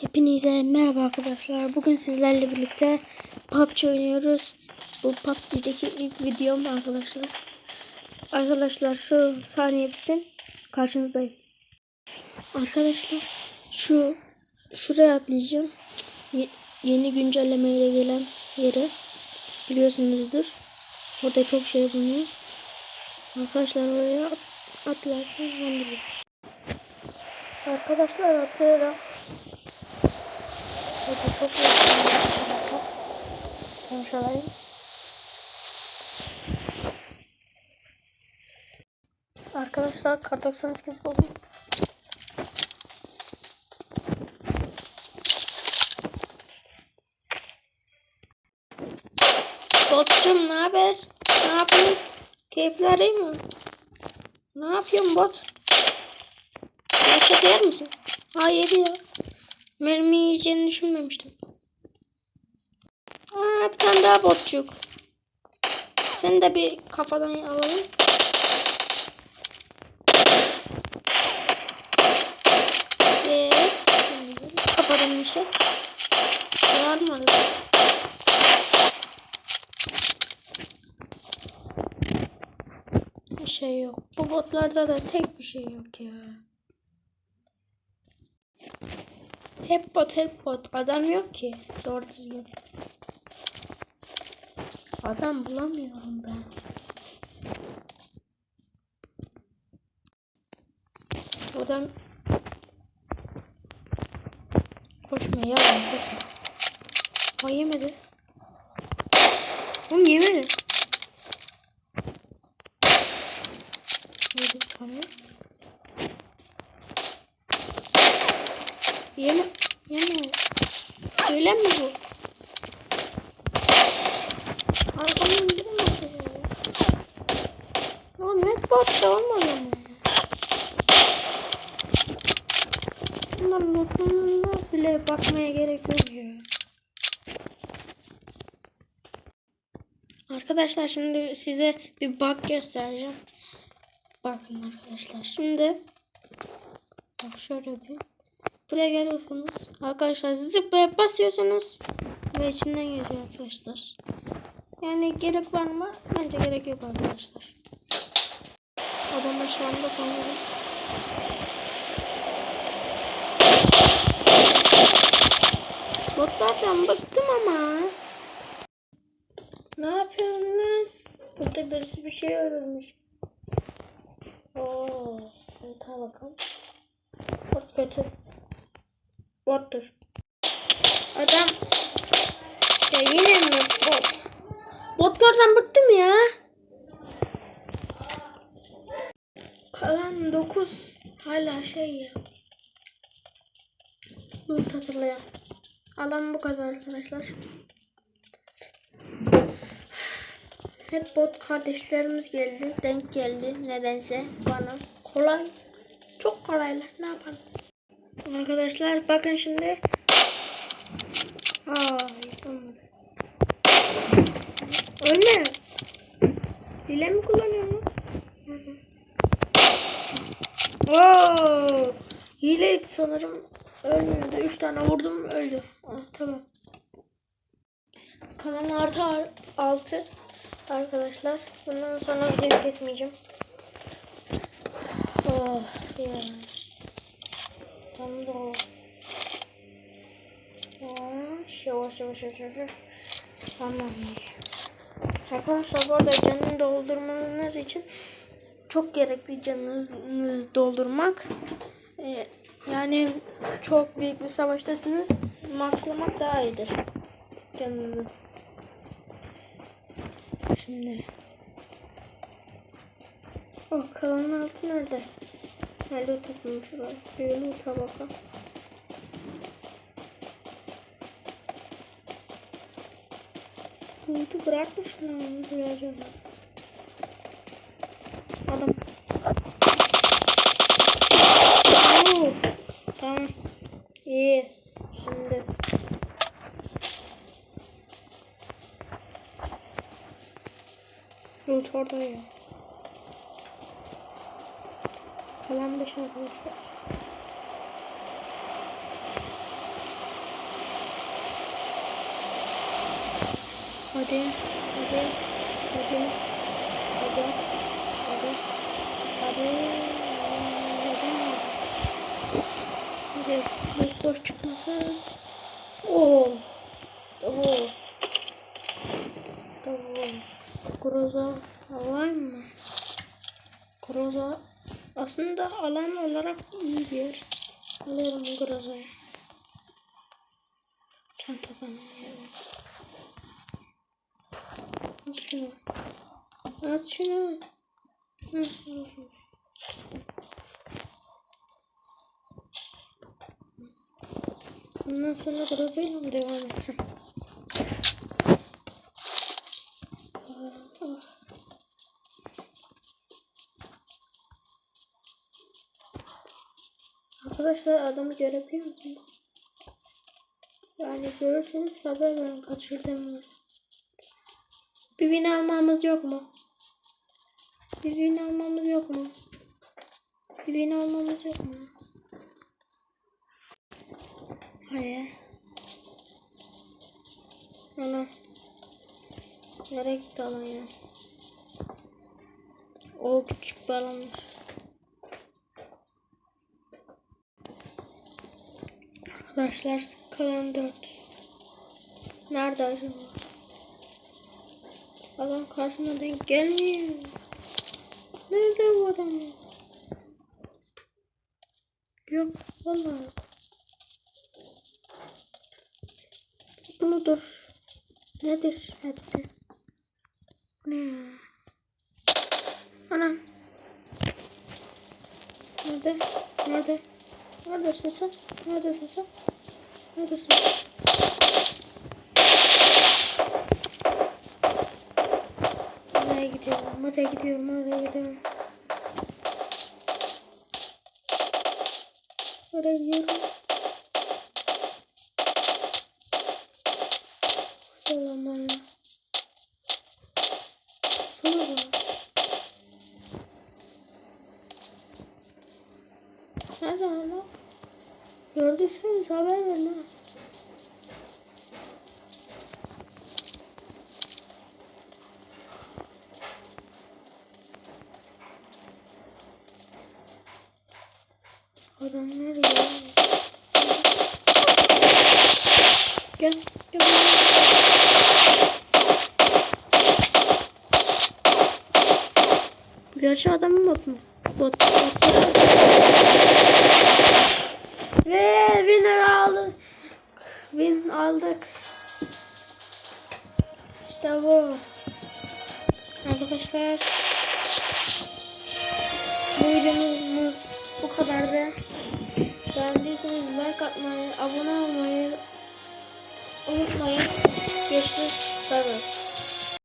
Hepinize merhaba arkadaşlar. Bugün sizlerle birlikte PUBG oynuyoruz. Bu PUBG'deki ilk videom arkadaşlar. Arkadaşlar şu saniye bitsin. Karşınızdayım. Arkadaşlar şu şuraya atlayacağım. Ye- yeni güncellemeyle gelen yere biliyorsunuzdur. Orada çok şey bulunuyor. Arkadaşlar oraya at- atlarken ben Arkadaşlar atlıyorum. Burada çok yakın arkadaşlar. Konuşalayım. Arkadaşlar kar 98 buldum. Botcum ne haber? Ne yapıyorsun? Keyifler iyi mi? Ne yapıyorsun bot? Yaşat yer misin? Hayır ya. Mermi yiyeceğini düşünmemiştim. Aa, bir tane daha botçuk. Seni de bir kafadan alalım. Ve kafadan bir şey. Yarmadı. Bir şey yok. Bu botlarda da tek bir şey yok ya. Hep bot hep bot. Adam yok ki. Doğru düzgün. Adam bulamıyorum ben. Adam Koşma ya koşma. O yemedi. Oğlum yemedi. Öyle mi bu? Arkamdan indiremez ya. Lan net botta olmadı mı? Bunların notlarına bile bakmaya gerek yok ya. Arkadaşlar şimdi size bir bug göstereceğim. Bakın arkadaşlar şimdi bak şöyle bir buraya geliyorsunuz arkadaşlar zıplaya basıyorsunuz ve içinden geçiyor arkadaşlar. Yani gerek var mı? Bence gerek yok arkadaşlar. Adamlar şu anda sanırım. Botlardan bıktım ama. Ne yapıyorsun lan? Burada birisi bir şey örülmüş. Oo, ta bakalım. Bot kötü. Bottur. Adam. Ya yine mi bot? Botlardan bıktım ya. Kalan 9 hala şey ya. Loot hatırlayan. Alan bu kadar arkadaşlar. Hep bot kardeşlerimiz geldi. Denk geldi nedense bana. Kolay. Çok kolaylar. Ne yapalım? Arkadaşlar bakın şimdi. Aa, yapamadım. Ölme. Hile mi hı. Oo, hileydi sanırım. Ölmedi. Üç tane vurdum öldü. Ah, tamam. Kanal artı ar- altı arkadaşlar. Bundan sonra video kesmeyeceğim. Oh ya. Tam da yavaş yavaş yavaş yavaş. Tamam. Arkadaşlar bu arada canını doldurmanız için çok gerekli canınızı doldurmak. Ee, yani çok büyük bir savaştasınız. Maxlamak daha iyidir. Canınızı. Şimdi. Oh kalanın altı nerede? Nerede tutmuş var? Bir loot'a bakalım. Loot'u bırakmış mı? Duyacağım. Adam. Oo, tamam. İyi. Şimdi. Loot orada ya. 15 arkadaşlar. Hadi, hadi, hadi, hadi, hadi, hadi, hadi, hadi, boş çıkmasın. Oo, oo, tamam. Kuruza alayım mı? Kuruza aslında alan olarak iyi bir yer. Alıyorum Groza'yı. Çantadan alıyorum. At şunu. At şunu. Hı. Bundan sonra Groza'yla devam etsem? Arkadaşlar adamı görebiliyor musunuz? Yani görürseniz haber verin kaçırdığımız. Bir win almamız yok mu? Bir win almamız yok mu? Bir win almamız yok mu? Hayır. Ana. Nereye gitti ya? O küçük balonmuş. Arkadaşlar kalan 4. Nerede acaba? Adam karşıma denk gelmiyor. Nerede bu adam? Yok vallahi. Bunu dur. Nedir hepsi? Ne? Anam. Nerede? Nerede? Neredesin sen? Neredesin sen? Neredesin? Oraya gidiyorum, oraya gidiyorum, oraya gidiyorum. Oraya gidiyorum. Selam bana. Sana da. Gördüyseniz haber verin ha. Adam nerede? Gel, gel. Gerçi adamın bot mu? Bot. bot. Ve winner aldık. Win aldık. İşte bu. Arkadaşlar. Bu videomuz bu kadardı. Beğendiyseniz like atmayı, abone olmayı unutmayın. Görüşürüz. Bay bay.